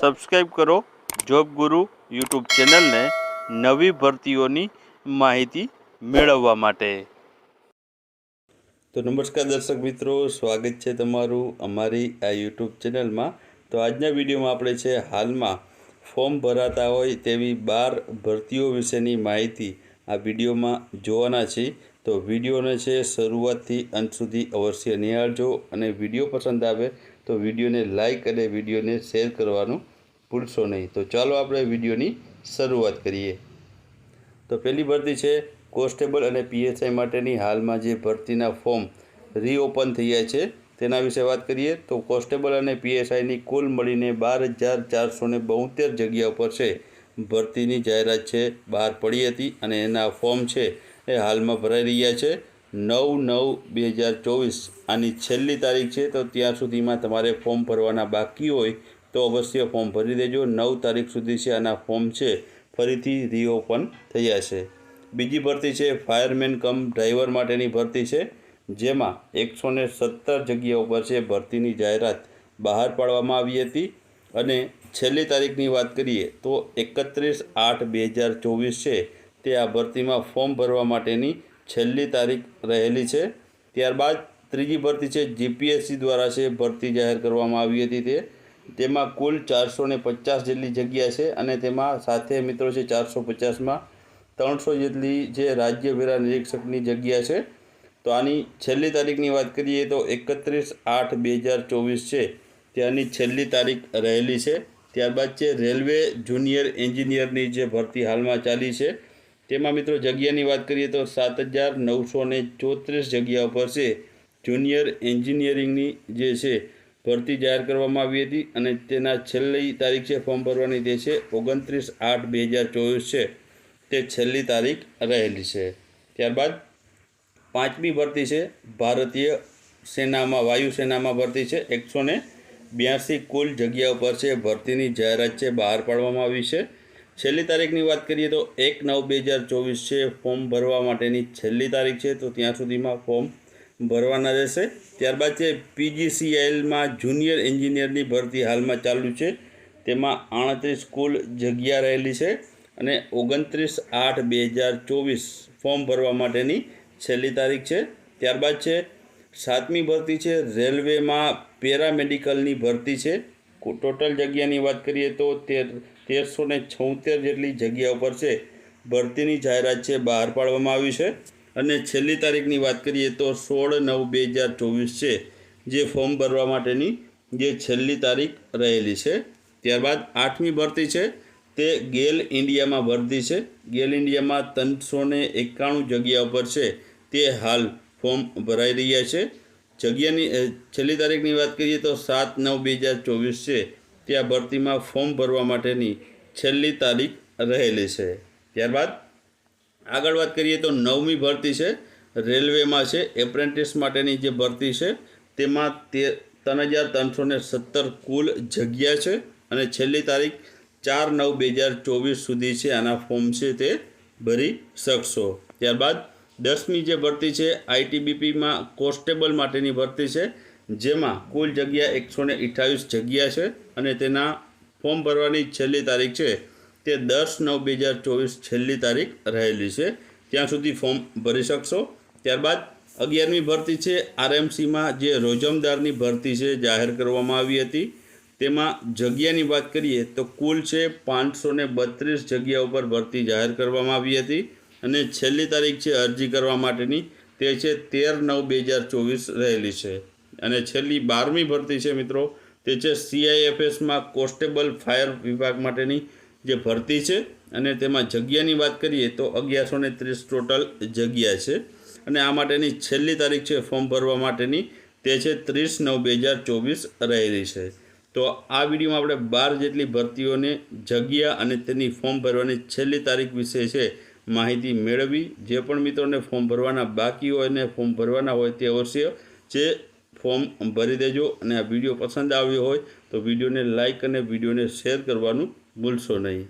Subscribe કરો job ગુરુ YouTube ચેનલને નવી ભરતીઓની માહિતી મેળવવા માટે. તો નમસ્કાર દર્શક મિત્રો, સ્વાગત છે તમારું અમારી આ યુટ્યુબ ચેનલમાં તો આજના વિડીયોમાં આપણે છે હાલમાં ફોર્મ ભરાતા હોય તેવી બાર ભરતીઓ વિશેની માહિતી આ વિડીયોમાં જોવાના છીએ. તો વિડીયોને છે શરૂઆતથી અંત સુધી અવશ્ય નિહાળજો અને વીડિયો પસંદ આવે તો વિડીયોને લાઇક અને વિડીયોને શેર કરવાનું ભૂલશો નહીં. તો ચાલો આપણે વિડીયોની શરૂઆત કરીએ. તો પહેલી ભરતી છે કોન્સ્ટેબલ અને પીએસઆઈ માટેની હાલમાં જે ભરતીના ફોર્મ રીઓપન થયા છે તેના વિશે વાત કરીએ તો કોન્સ્ટેબલ અને પીએસઆઈની કુલ મળીને બાર હજાર ચારસો ને બોતેર જગ્યા ઉપર છે. ભરતીની જાહેરાત છે, બહાર પડી હતી અને એના ફોર્મ છે એ હાલમાં ભરાઈ રહ્યા છે. નવ નવ બે હજાર ચોવીસ. આની છેલ્લી તારીખ છે, તો ત્યાં સુધીમાં તમારે ફોર્મ ભરવાના બાકી હોય તો અવશ્ય ફોર્મ ભરી દેજો. નવ તારીખ સુધી છે આના ફોર્મ છે, ફરીથી રીઓપન થયા છે. બીજી ભરતી છે, ફાયરમેન કમ ડ્રાઈવર માટેની ભરતી છે, જેમાં એકસો ને સત્તર જગ્યા ઉપર છે ભરતીની જાહેરાત બહાર પાડવામાં આવી હતી. અને છેલ્લી તારીખની વાત કરીએ તો એકત્રીસ આઠ બે હજાર ચોવીસ છે. તે આ ભરતીમાં ફોર્મ ભરવા માટેની છેલ્લી તારીખ રહેલી છે. ત્યારબાદ ત્રીજી ભરતી છે જીપીએસસી દ્વારા છે ભરતી જાહેર કરવામાં આવી હતી તે. તેમાં કુલ ચારસો ને પચાસ જેટલી જગ્યા છે અને તેમાં સાથે મિત્રો છે ચારસો પચાસમાં ત્રણસો જેટલી જે રાજ્ય વેરા નિરીક્ષકની જગ્યા છે. તો આની છેલ્લી તારીખની વાત કરીએ તો એકત્રીસ આઠ બે હજાર ચોવીસ છે ત્યાંની છેલ્લી તારીખ રહેલી છે. ત્યારબાદ છે રેલવે જુનિયર એન્જિનિયરની જે ભરતી હાલમાં ચાલી છે. તેમાં મિત્રો જગ્યાની વાત કરીએ તો સાત હજાર નવસો ને ચોત્રીસ જગ્યા ઉપર છે. જુનિયર એન્જિનિયરિંગની જે છે, ભરતી જાહેર કરવામાં આવી હતી અને તેના છેલ્લી તારીખ છે, ફોર્મ ભરવાની તે છે, ઓગણત્રીસ આઠ બે હજાર ચોવીસ છે. તે છેલ્લી તારીખ રહેલી છે. ત્યારબાદ પાંચમી ભરતી છે, ભારતીય સેનામાં વાયુસેનામાં ભરતી છે. એકસો ને બ્યાસી કુલ જગ્યા ઉપર છે, ભરતીની જાહેરાત છે, બહાર પાડવામાં આવી છે. છેલ્લી તારીખની વાત કરીએ તો એક નવ બે હજાર ચોવીસ છે, ફોર્મ ભરવા માટેની છેલ્લી તારીખ છે, તો ત્યાં સુધીમાં ફોર્મ ભરવાના રહેશે. ત્યારબાદ છે, પીજીસીએલમાં જુનિયર એન્જિનિયરની ભરતી હાલમાં ચાલુ છે. તેમાં આડત્રીસ કુલ જગ્યા રહેલી છે અને ઓગણત્રીસ આઠ બે હજાર ચોવીસ ફોર્મ ભરવા માટેની છેલ્લી તારીખ છે. ત્યારબાદ છે, સાતમી ભરતી છે, રેલવેમાં પેરામેડિકલની ભરતી છે. ટોટલ જગ્યાની વાત કરીએ તો તેર તેરસો ને છોતેર જેટલી જગ્યા ઉપર છે. ભરતીની જાહેરાત છે, બહાર પાડવામાં આવી છે. અને છેલ્લી તારીખની વાત કરીએ તો સોળ નવ બે હજાર ચોવીસ છે, જે ફોર્મ ભરવા માટેની જે છેલ્લી તારીખ રહેલી છે. ત્યારબાદ આઠમી ભરતી છે, તે ગેલ ઇન્ડિયામાં ભરતી છે. ગેલ ઇન્ડિયામાં ત્રણસો ને એકાણું જગ્યા ઉપર છે, તે હાલ ફોર્મ ભરાઈ રહ્યા છે. જગ્યાની છેલ્લી તારીખની વાત કરીએ તો સાત નવ બે હજાર ચોવીસ છે ત્યાં ભરતીમાં ફોર્મ ભરવા માટેની છેલ્લી તારીખ રહેલી છે. ત્યારબાદ આગળ વાત કરીએ તો નવમી ભરતી છે. રેલવેમાં છે, એપ્રેન્ટિસ માટેની જે ભરતી છે, તેમાં તે ત્રણ હજાર ત્રણસો ને સત્તર કુલ જગ્યા છે અને છેલ્લી તારીખ ચાર નવ બે હજાર ચોવીસ સુધી છે. આના ફોર્મ છે તે ભરી શકશો. ત્યારબાદ દસમી જે ભરતી છે, આઈટીબીપીમાં કોન્સ્ટેબલ માટેની ભરતી છે, જેમાં કુલ જગ્યા એકસો ને અઠ્ઠાવીસ જગ્યા છે. અને તેના ફોર્મ ભરવાની છેલ્લી તારીખ છે તે દસ નવ બે હજાર ચોવીસ છેલ્લી તારીખ રહેલી છે. ત્યાં સુધી ફોર્મ ભરી શકશો. ત્યારબાદ અગિયારમી ભરતી છે. આરએમસીમાં જે રોજમદારની ભરતી છે જાહેર કરવામાં આવી હતી. તેમાં જગ્યાની વાત કરીએ તો કુલ છે પાંચસો ને બત્રીસ જગ્યા ઉપર ભરતી જાહેર કરવામાં આવી હતી અને છેલ્લી તારીખ છે અરજી કરવા માટેની તે છે તેર નવ બે હજાર ચોવીસ રહેલી છે. અને છેલ્લી બારમી ભરતી છે મિત્રો તે છે સીઆઈએફએસમાં કોન્સ્ટેબલ ફાયર વિભાગ માટેની જે ભરતી છે. અને તેમાં જગ્યાની વાત કરીએ તો અગિયારસો ને ત્રીસ ટોટલ જગ્યા છે. અને આ માટેની છેલ્લી તારીખ છે ફોર્મ ભરવા માટેની. તે છે ત્રીસ નવ બે હજાર ચોવીસ રહેલી છે. તો આ વિડીયોમાં આપણે બાર જેટલી ભરતીઓને જગ્યા અને તેની ફોર્મ ભરવાની છેલ્લી તારીખ વિશે છે માહિતી મેળવી. જે પણ મિત્રોને ફોર્મ ભરવાના બાકી હોય ને ફોર્મ ભરવાના હોય તે અવશ્ય જે ફોર્મ ભરી દેજો અને આ વીડિયો પસંદ આવ્યો હોય તો વિડીયોને લાઇક અને વિડીયોને શેર કરવાનું ભૂલશો નહીં.